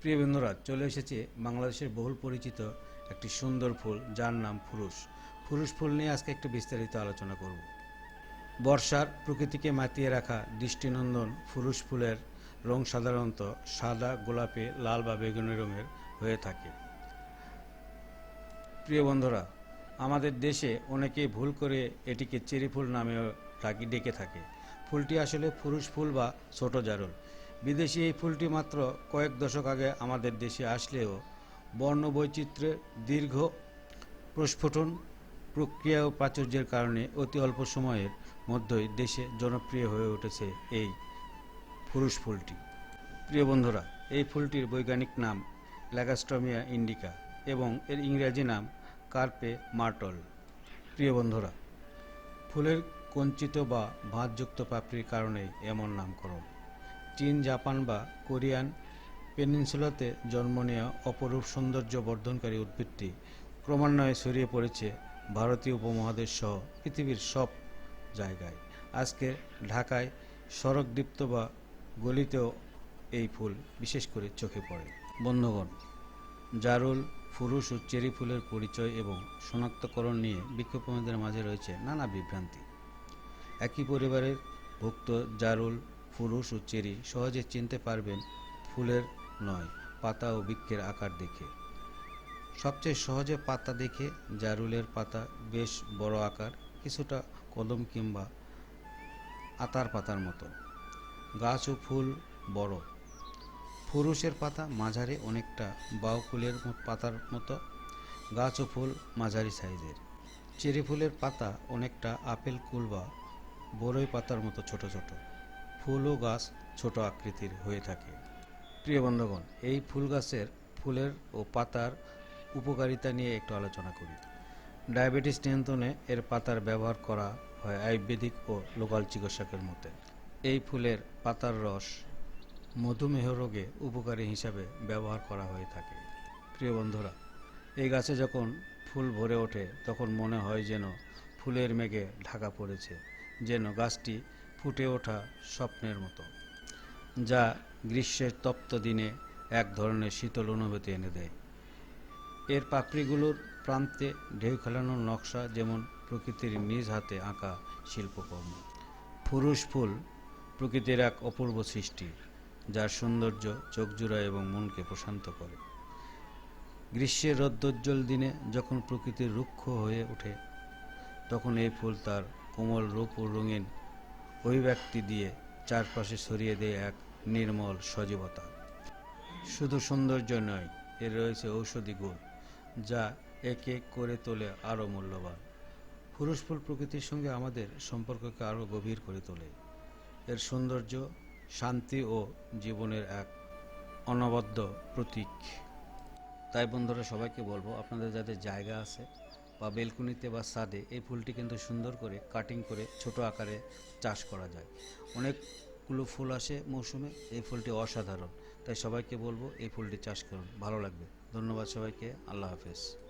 প্রিয় বন্ধুরা, চলে এসেছে বাংলাদেশের বহুল পরিচিত একটি সুন্দর ফুল, যার নাম ফুরুষ। ফুরুষ ফুল নিয়ে আজকে একটু বিস্তারিত আলোচনা করব। বর্ষার প্রকৃতিকে মাতিয়ে রাখা দৃষ্টিনন্দন ফুরুষ ফুলের রং সাধারণত সাদা, গোলাপি, লাল বা বেগুনি রঙের হয়ে থাকে। প্রিয় বন্ধুরা, আমাদের দেশে অনেকেই ভুল করে এটিকে চেরি ফুল নামেও ডাকি, ডেকে থাকে। ফুলটি আসলে ফুরুষ ফুল বা ছোট জারুল। বিদেশি এই ফুলটি মাত্র কয়েক দশক আগে আমাদের দেশে আসলেও বর্ণ বৈচিত্র্যের দীর্ঘ প্রস্ফুটন প্রক্রিয়া ও প্রাচুর্যের কারণে অতি অল্প সময়ের মধ্যেই দেশে জনপ্রিয় হয়ে উঠেছে এই ফুরুষ ফুলটি। প্রিয় বন্ধুরা, এই ফুলটির বৈজ্ঞানিক নাম ল্যাগাস্টমিয়া ইন্ডিকা এবং এর ইংরেজি নাম কার্পে মার্টল। প্রিয় বন্ধুরা, ফুলের কঞ্চিত বা ভাঁজযুক্ত পাপড়ির কারণে এমন নামকরণ। চীন, জাপান বা কোরিয়ান পেনিনসুলাতে জন্ম নেওয়া অপরূপ সৌন্দর্য বর্ধনকারী উদ্ভিদটি ক্রমান্বয়ে ছড়িয়ে পড়েছে ভারতীয় উপমহাদেশ সহ পৃথিবীর সব জায়গায়। আজকে ঢাকায় সড়কদীপ্ত বা গলিতেও এই ফুল বিশেষ করে চোখে পড়ে। বন্ধুগণ, জারুল, ফুরুষ ও চেরি ফুলের পরিচয় এবং শনাক্তকরণ নিয়ে বিক্ষোভীদের মাঝে রয়েছে নানা বিভ্রান্তি। একই পরিবারের ভুক্ত জারুল ফুরুষ ও চেরি সহজে চিনতে পারবেন ফুলের নয়, পাতা ও বৃক্ষের আকার দেখে। সবচেয়ে সহজে পাতা দেখে জারুলের পাতা বেশ বড় আকার, কিছুটা কদম কিংবা আতার পাতার মতো। গাছ ও ফুল বড়। ফুরুষের পাতা মাঝারি অনেকটা বাউকুলের পাতার মতো। গাছ ও ফুল মাঝারি সাইজের। চেরি ফুলের পাতা অনেকটা আপেল কুল বা বড়ই পাতার মতো, ছোট ছোট। ফুল ও গাছ ছোট আকৃতির হয়ে থাকে। প্রিয় বন্ধুগণ, এই ফুল গাছের ফুলের ও পাতার উপকারিতা নিয়ে একটু আলোচনা করি। ডায়াবেটিস নিয়ন্ত্রণে এর পাতার ব্যবহার করা হয় আয়ুর্বেদিক ও লোকাল চিকিৎসকের মতে। এই ফুলের পাতার রস মধুমেহ রোগে উপকারী হিসাবে ব্যবহার করা হয়ে থাকে। প্রিয় বন্ধুরা, এই গাছে যখন ফুল ভরে ওঠে, তখন মনে হয় যেন ফুলের মেঘে ঢাকা পড়েছে, যেন গাছটি ফুটে ওঠা স্বপ্নের মতো, যা গ্রীষ্মের তপ্ত দিনে এক ধরনের শীতল অনুভূতি এনে দেয়। এর পাপড়িগুলোর প্রান্তে ঢেউ খেলানোর নকশা যেমন প্রকৃতির নিজ হাতে আঁকা শিল্পকর্ম ফুরুষ ফুল প্রকৃতির এক অপূর্ব সৃষ্টি, যার সৌন্দর্য চোখ জোড়া এবং মনকে প্রশান্ত করে। গ্রীষ্মের রৌদ্রোজ্জ্বল দিনে যখন প্রকৃতির রুক্ষ হয়ে ওঠে, তখন এই ফুল তার কোমল রূপ ও রঙিন অভিব্যক্তি দিয়ে চারপাশে ছড়িয়ে দেয় এক নির্মল সজীবতা। শুধু সৌন্দর্য নয়, এর রয়েছে ঔষধি গুণ, যা একে করে তোলে আরও মূল্যবান। পুরুষ ফুল প্রকৃতির সঙ্গে আমাদের সম্পর্ককে আরও গভীর করে তোলে। এর সৌন্দর্য, শান্তি ও জীবনের এক অনবদ্য প্রতীক। তাই বন্ধুরা, সবাইকে বলব, আপনাদের যাদের জায়গা আছে বা বেলকুনিতে বা সাদে এই ফুলটি কিন্তু সুন্দর করে কাটিং করে ছোট আকারে চাষ করা যায়। অনেকগুলো ফুল আসে মৌসুমে, এই ফুলটি অসাধারণ। তাই সবাইকে বলব এই ফুলটি চাষ করুন, ভালো লাগবে। ধন্যবাদ সবাইকে, আল্লাহ হাফেজ।